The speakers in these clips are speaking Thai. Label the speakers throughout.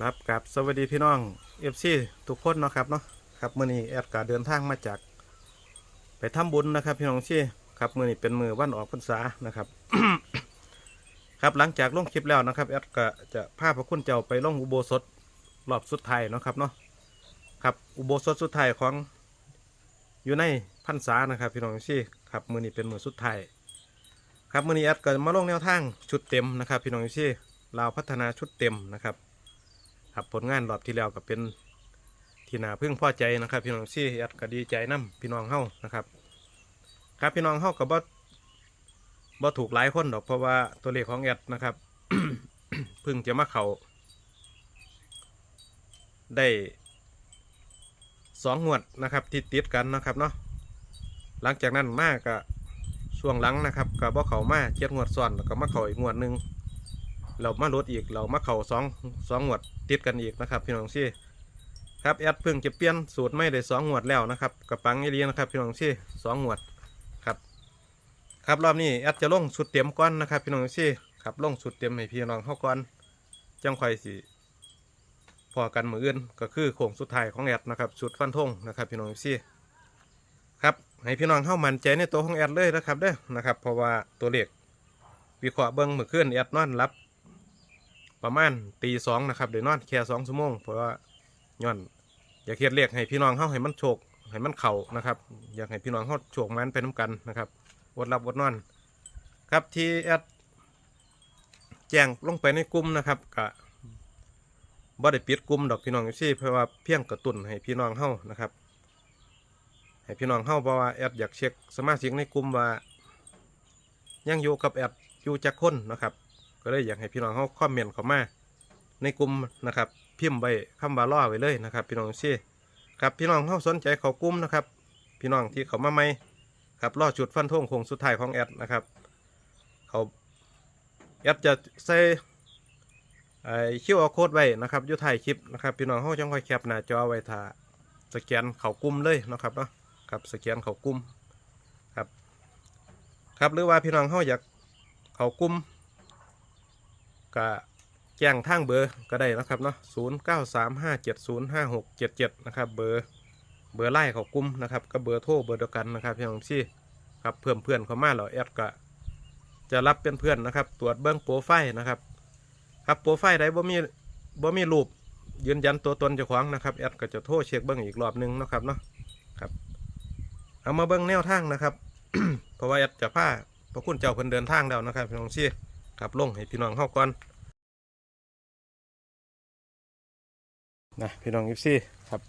Speaker 1: ครับกับสวัสดีพี่น้องเอฟซีทุกคนเนาะครับเนาะครับมื่อนี้แอดกาเดินทางมาจาก ไปทำบุญนะครับพี่น้องที่ครับมื่อนี้เป็นมือวันออกพรรษานะครับ ครับหลังจากลงคลิปแล้วนะครับแอดก็จะพาพระคุณเจ้าไปลงอุโบสถรอบสุดท้ายเนาะครับเนาะครับอุโบสถสุดท้ายของอยู่ในพรรษานะครับพี่น้องที่ครับมื่อนี้เป็นมือสุดท้ายครับมื่อนี้แอดก็มาลงแนวทางชุดเต็มนะครับ พี่น้องที่ลาวพัฒนาชุดเต็มนะครับ ครับผลงานรอบที่แล้วก็เป็นที่น่าพึงพอใจนะครับ พี่น้องซี่แอดก็ดีใจนํพี่น้องเฮานะครับ ครับพี่น้องเฮาก็บ่บ่ถูกหลายคนดอกเพราะว่าตัวเลขของแอดนะครับพิ่งจะมาเขาได้สองงวดนะครับที่ติดกันนะครับเนาะหลังจากนั้นมากก็ช่วงหลังนะครับก็บ่เขามาเจ็ดงวดซ้อนแล้วก็มาเขาอีกงวดหนึ่ง เรามาลดอีกเรามาเข่าสองสองหวดติดกันอีกนะครับ พี่น้องซี่ครับแอดเพิ่งจะเปลี่ยนสูตรไม่ได้สองหวดแล้วนะครับกระปังไอเลียนะครับ พี่น้องซี่สองหวดครับครับรอบนี้แอดจะลงสุดเต็มก้อนนะครับ พี่น้องซี่ครับลงสุดเต็มให้พี่น้องเข้าก้อนจังคอยสิพอกันมืออื่นก็คือโค้งสุดท้ายของแอดนะครับสุดฟันธงนะครับ พี่น้องซี่ครับให้พี่น้องเข้ามันใจในตัวของแอดเลยนะครับเด้อนะครับ เพราะว่าตัวเลขวิเคราะห์เบิ้งมือขึ้นแอดนอนรับ ประมาณตีสองนะครับเดี๋ยวนอนแค่สองชั่วโมงเพราะว่าย้อนอยากเฮ็ดเรียกให้พี่น้องเข้าให้มันโชคให้มันเข่านะครับ อยากให้พี่น้องเข้าโชคมันไปน้กันนะครับวดรับวดนอน ครับที่แอดแจ้งลงไปในกลุ่มนะครับกะบ่ได้ปิดกลุ่มดอกพี่น้องอยู่ซี่เพราะว่าเพียงกระตุ้นให้พี่น้องเข้านะครับ ให้พี่น้องเข้าเพราะว่าแอดอยากเช็คสมาชิกในกลุ่มว่ายังอยู่กับแอดอยู่จักคนนะครับ ก็เลยอยากให้พี่น้องเขาคอมเมนต์เข้ามาในกลุ่มนะครับพิมพ์ไว้คำว่าล่อไว้เลยนะครับ พี่น้องซี่ครับพี่น้องเขาสนใจเขากลุ่มนะครับ พี่น้องที่เขามาใหม่ครับล่อจุดฟันธงคงสุดท้ายของแอดนะครับเขาแอดจะใส่ไอ้คิวอาโค้ดไว้นะครับอยู่ท้ายคลิปนะครับ พี่น้องเขาจังค่อยแคปหน้าจอไว้ถ้าสแกนเขากลุ่มเลยนะครับเนาะครับสแกนเขากลุ่มครับ ครับหรือว่าพี่น้องเขาอยากเขากลุ่ม ก็แจ้งทางเบอร์ก็ได้นะครับเนาะศูนย์เก้าสามห้าเจ็ดศูนย์ห้าหกเจ็ดเจ็ดนะครับเบอร์เบอร์ไล่เขากลุ่มนะครับก็เบอร์โทรเบอร์เดียวกันนะครับพี่น้องซี่ครับเพื่อนเพื่อนเขามาเราแอดก็จะรับเป็นเพื่อนนะครับ ตรวจเบื้องโปรไฟล์นะครับ ครับโปรไฟล์ใดบ่มีบ่มีรูปยืนยันตัวตนเจ้าของนะครับแอดก็จะโทรเช็คเบื้องอีกรอบหนึงนะครับเนาะครับ เอามาเบื้องแนวทางนะครับ เพราะว่าแอดจะพาพระคุณเจ้าเพิ่นเดินทางแล้วนะครับพี่น้องซี่ ครับลงให้พี่น้องเข้าก่อนนะพี่น้องยิปซี่ครับ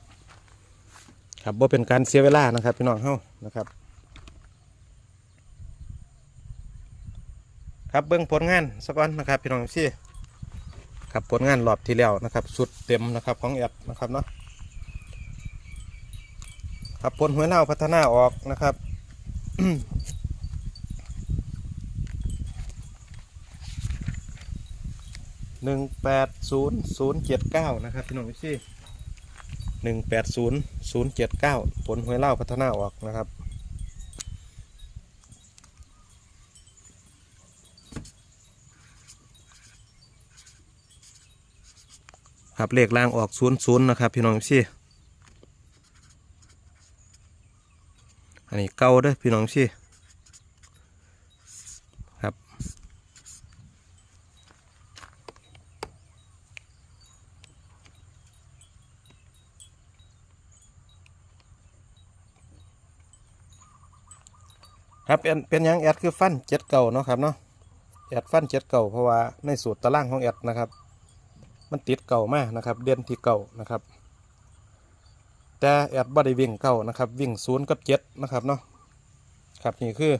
Speaker 1: ครับว่าเป็นการเสียเวลานะครับ พี่น้องเข้านะครับ ครับเบื้องผลงานสักก่อนนะครับ พี่น้องยิปซี่ครับผลงานรอบที่แล้วนะครับสุดเต็มนะครับของแอดนะครับเนาะครับผลหัวเน่าพัฒนาออกนะครับ หนึ่งแปดศูนย์ศูนย์เจ็ดเก้านะครับพี่น้องพี่หนึ่งแปดศูนย์ศูนย์เจ็ดเก้าผลหวยเล่าพัฒนาออกนะครับครับเลขล่างออกศูนย์ศูนย์นะครับพี่น้องพี่อันนี้เก่าเด้อพี่น้องพี่ ครับเป็นเป็นยังแอดคือฟันเจ็ดเก่าเนาะครับเนาะแอดฟันเจ็ดเก่าเพราะว่าในสูตรตารางของแอดนะครับ มันติดเก่ามากนะครับ เด่นที่เก่านะครับ แต่แอดบ่ได้วิ่งเก่านะครับ วิ่งศูนย์กับเจ็ดนะครับเนาะครับนี่คือ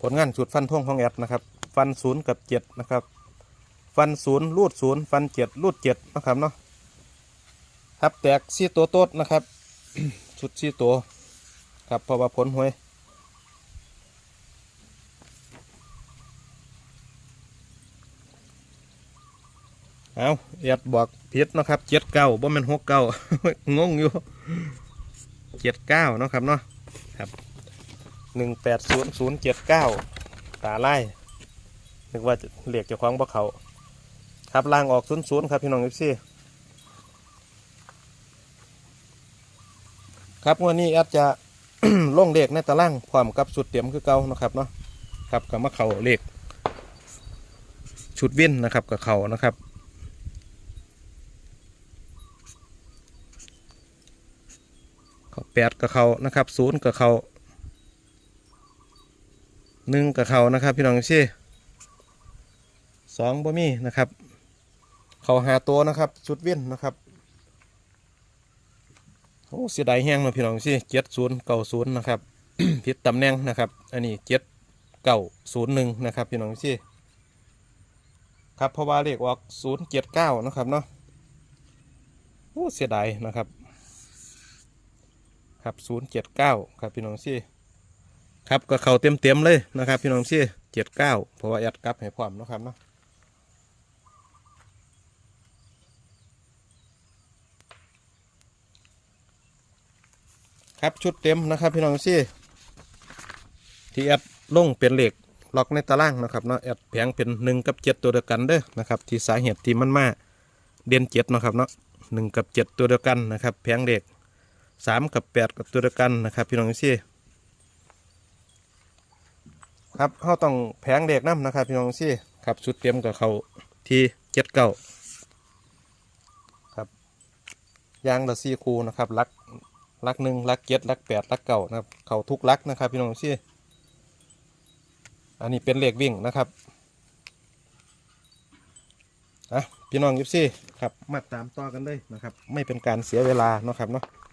Speaker 1: ผลงานสูตรฟันท่งของแอดนะครับ ฟันศูนย์กับเจ็ดนะครับ ฟันศูนย์รูดศูนย์ฟันเจ็ดรูดเจ็ดนะครับเนาะครับแตกซี่ตัวโต๊ดนะครับ ชุดซี่ตัวครับเพราะว่าผลหวย เอาแอดบอกเพียดนะครับเจ็ดเก้าบ่แม่นหกเก้างงอยู่เจ็ดเก้านะครับเนาะครับหนึ่งแปดศูนย์ศูนย์เจ็ดเก้าตาไล่นึกว่าเหลียกจะคว้างบ่เขาครับล่างออกศูนย์ศูนย์ครับพี่น้องเอฟซีครับวันนี้แอดจะล่องเหล็กในตะล่างความกับสุดเตรียมคือเก่านะครับเนาะครับกับมะเขาเหล็กชุดเว้นนะครับกับเขานะครับ แปดกับเขานะครับศูนย์กับเขาหนึ่งกับเขานะครับ พี่น้องซี่สองบ่มีนะครับ เขาหาตัวนะครับ ชุดเวินนะครับโอ้เสียดายแห้งเนาะพี่น้องซี่เจ็ดศูนย์เก้าศูนย์นะครับผิดตำแหน่งนะครับ อันนี้เจ็ดเก้าศูนย์หนึ่งนะครับ พี่น้องซี่ครับเพราะว่าเลขออกศูนย์เจ็ดเก้านะครับเนาะโอ้เสียดายนะครับ ครับศูนย์เจ็ดเก้าครับพี่น้องซี่ครับก็เข่าเต็มเต็มเลยนะครับ พี่น้องซี่เจ็ดเก้าเพราะว่าแอดกลับให้พร้อมนะครับเนาะครับชุดเต็มนะครับพี่น้องซี่ที่แอดลงเป็นเหล็กล็อกในตารางนะครับเนาะแอดแผงเป็นหนึ่งกับเจ็ดตัวเดียวกันเด้อนะครับที่สาเหตุที่มันมาเด่นเจ็ดนะครับเนาะหนึ่งกับเจ็ดตัวเดียวกันนะครับแผงเหล็ก สามกับแปดกับตัวเดียวกันนะครับ พี่น้องซี่ครับเขาต้องแผงเด็กน้ำนะครับพี่น้องซี่ครับชุดเตรียมกับเขาที่เจ็ดเก้าครับยางละซี่คูนะครับลักลักหนึ่งลักเจ็ดลักแปดลักเก้านะครับเขาทุกลักนะครับ พี่น้องซี่อันนี้เป็นเลขวิ่งนะครับอะพี่น้องยิปซี่ครับมาตามต่อกันเลยนะครับ ไม่เป็นการเสียเวลาเนาะครับเนาะ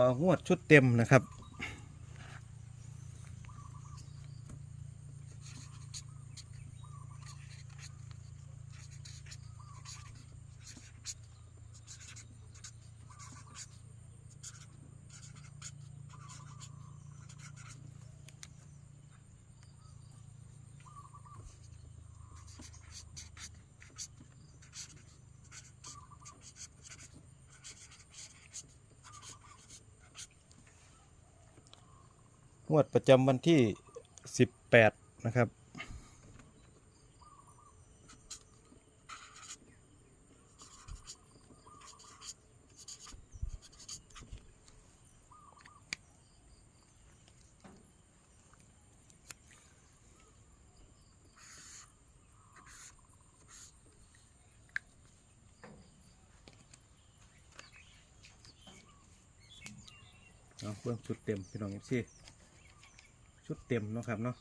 Speaker 1: ต่องวดชุดเต็มนะครับ งวดประจำวันที่18นะครับ เอาเบื้องชุดเต็มพี่น้องเอฟซี ชุดเต็มเนาะครับเนาะ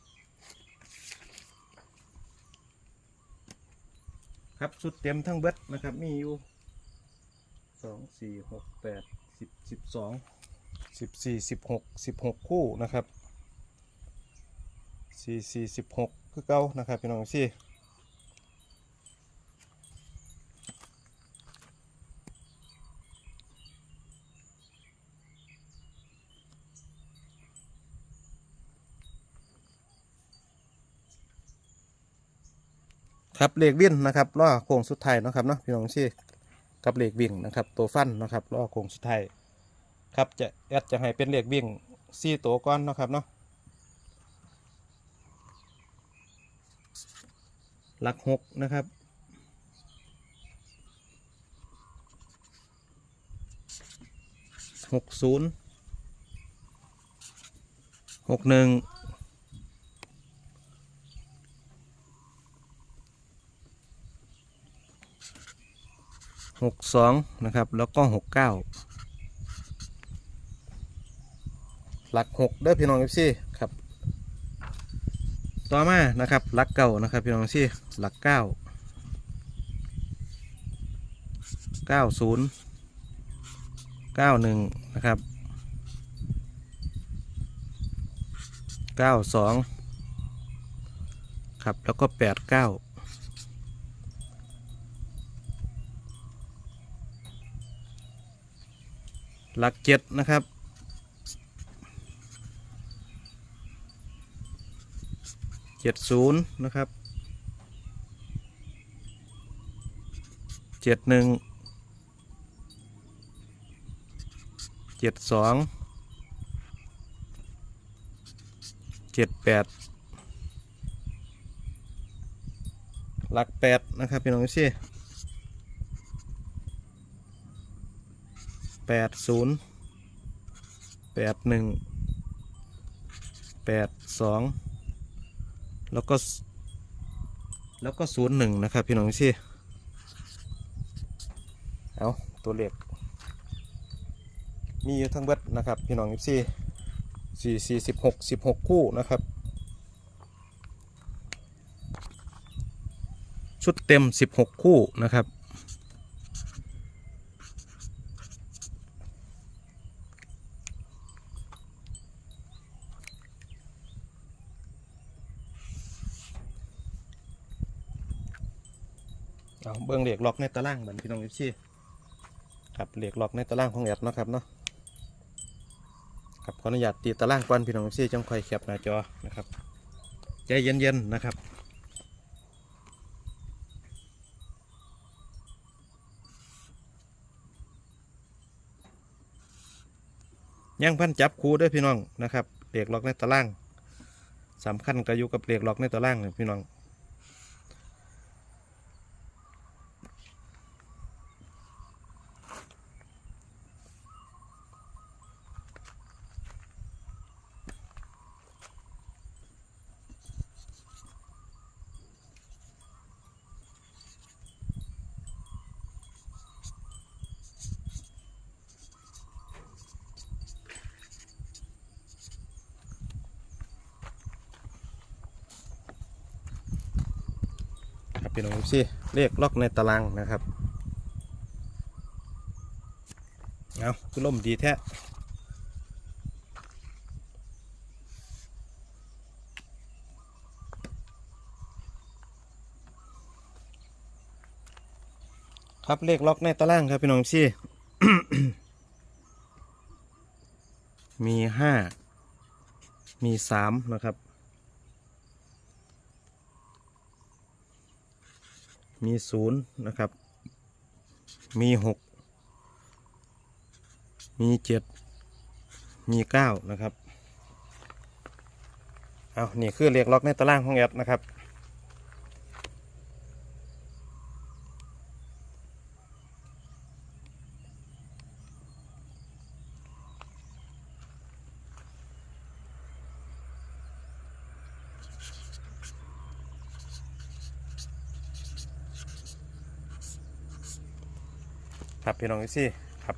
Speaker 1: ครับชุดเต็มทั้งเบิดนะครับ มีอยู่สองสี่หกแปดสิบสิบสองสิบสี่สิบหกสิบหกคู่นะครับสี่สี่สิบหกคือเก้านะครับพี่น้องสี่ ครับเหลขวิ่นนะครับล่อโค้งสุดท้ายนะครับเนาะพี่น้องซี่กับเหลขวิ่งนะครับ ตัวฟันนะครับล่อโค้งสุดท้ายครับจะแอดจะให้เป็นเหลขวิ่งซี่ตัวก้อนนะครับเนาะหลักหกนะครับหกศูนย์หกหนึ่ง 62 นะครับ แล้วก็ 69 หลัก 6 เด้อพี่น้องเอฟซีครับ ต่อมานะครับ หลักเก่านะครับพี่น้องเอฟซีหลัก 9 90 91 นะครับ 92 ครับ แล้วก็ 89 หลักเจ็ดนะครับ เจ็ดศูนย์นะครับ เจ็ดหนึ่ง เจ็ดสอง เจ็ดแปด หลักแปดนะครับพี่น้องพี่ แปดศูนย์แปดหนึ่งแปดสองแล้วก็ แล้วก็ศูนย์หนึ่งนะครับ พี่น้องพี่เอาตัวเลขมีอยู่ทั้งเบิดนะครับ พี่น้องพี่สี่สี่สิบหกสิบหกคู่นะครับชุดเต็ม 16 คู่นะครับ บิ้งเหล็กล็อกในตารางเหมือนพี่น้องเอฟซีครับเหล็กล็อกในตารางของแอดนะครับเนาะครับขออนุญาตตีตารางก่อนพี่น้องเอฟซีจังค่อยแคปหน้าจอนะครับใจเย็นๆนะครับยังพันจับคูด้วยพี่น้องนะครับเหล็กล็อกในตารางสำคัญก็อยู่กับเหล็กล็อกในตารางเนี่ยพี่น้อง พี่น้องสิเลขล็อกในตารางนะครับเอาคือล่มดีแท้ครับเลขล็อกในตารางครับพี่น้องสิมีห้า มีสามนะครับ มีศูนย์นะครับ มีหกมีเจ็ดมีเก้านะครับ เอานี่คือเรียกล็อกในตารางของแอดนะครับ ครับพี่น้องซี่ครับ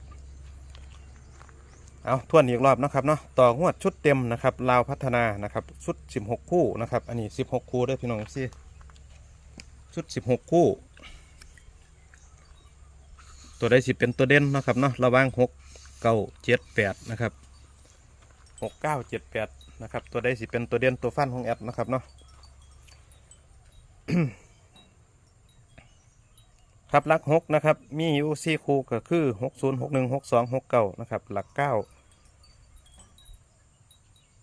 Speaker 1: เอาทวนอีกรอบนะครับเนาะต่องวดชุดเต็มนะครับลาวพัฒนานะครับชุด 16 คู่นะครับอันนี้ 16 คู่ด้วยพี่น้องซี่ชุด 16 คู่ ตัวใดสิเป็นตัวเด่นนะครับเนาะระหว่าง6 9 7 8นะครับ6 9 7 8นะครับตัวใดสิเป็นตัวเด่นตัวฟันของแอดนะครับเนาะ ครับหลักหกนะครับ มีอยู่สี่คู่ก็คือหกศูนย์หกหนึ่งหกสองหกเก้านะครับหลักเก้า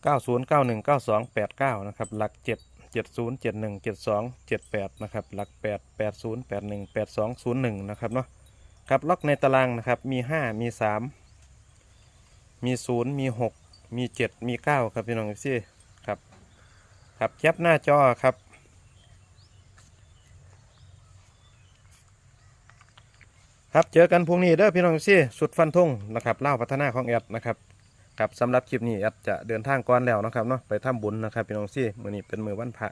Speaker 1: เก้าศูนย์เก้าหนึ่งเก้าสองแปดเก้านะครับหลักเจ็ดเจ็ดศูนย์เจ็ดหนึ่งเจ็ดสองเจ็ดแปดนะครับหลักแปดแปดศูนย์แปดหนึ่งแปดสองศูนย์หนึ่งนะครับเนาะครับล็อกในตารางนะครับมีห้ามีสามมีศูนย์มีหกมีเจ็ดมีเก้าครับพี่น้องพี่ครับครับแคปหน้าจอครับ ครับเจอกันพรุ่งนี้เด้อพี่น้องซี่สุดฟันธงนะครับเล่าพัฒนาของแอดนะครับครับสำหรับคลิปนี้แอดจะเดินทางก่อนแล้วนะครับเนาะไปทำบุญนะครับพี่น้องซี่มื้อนี้เป็นมือวันพระ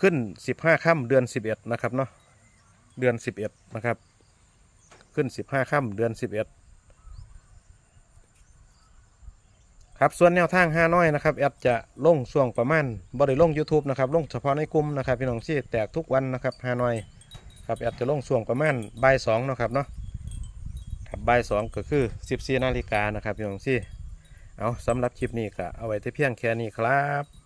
Speaker 1: ขึ้น 15ค่ำเดือน 11 นะครับเนาะเดือน 11 นะครับ ขึ้น 15ค่ำเดือน 11 ครับส่วนแนวทางห้าน้อยนะครับแอดจะลงช่วงประมาณบริลง YouTube นะครับลงเฉพาะในกลุ่มนะครับพี่น้องซี่แตกทุกวันนะครับห้าน้อย ครับแอดจะลงส่วงประมาณบ่ายสองเนาะครับเนาะครับบ่ายสองก็คือสิบสี่นาฬิกานะครับพี่น้องซี่เอาสำหรับคลิปนี้ก็เอาไว้ที่เพียงแค่นี้ครับ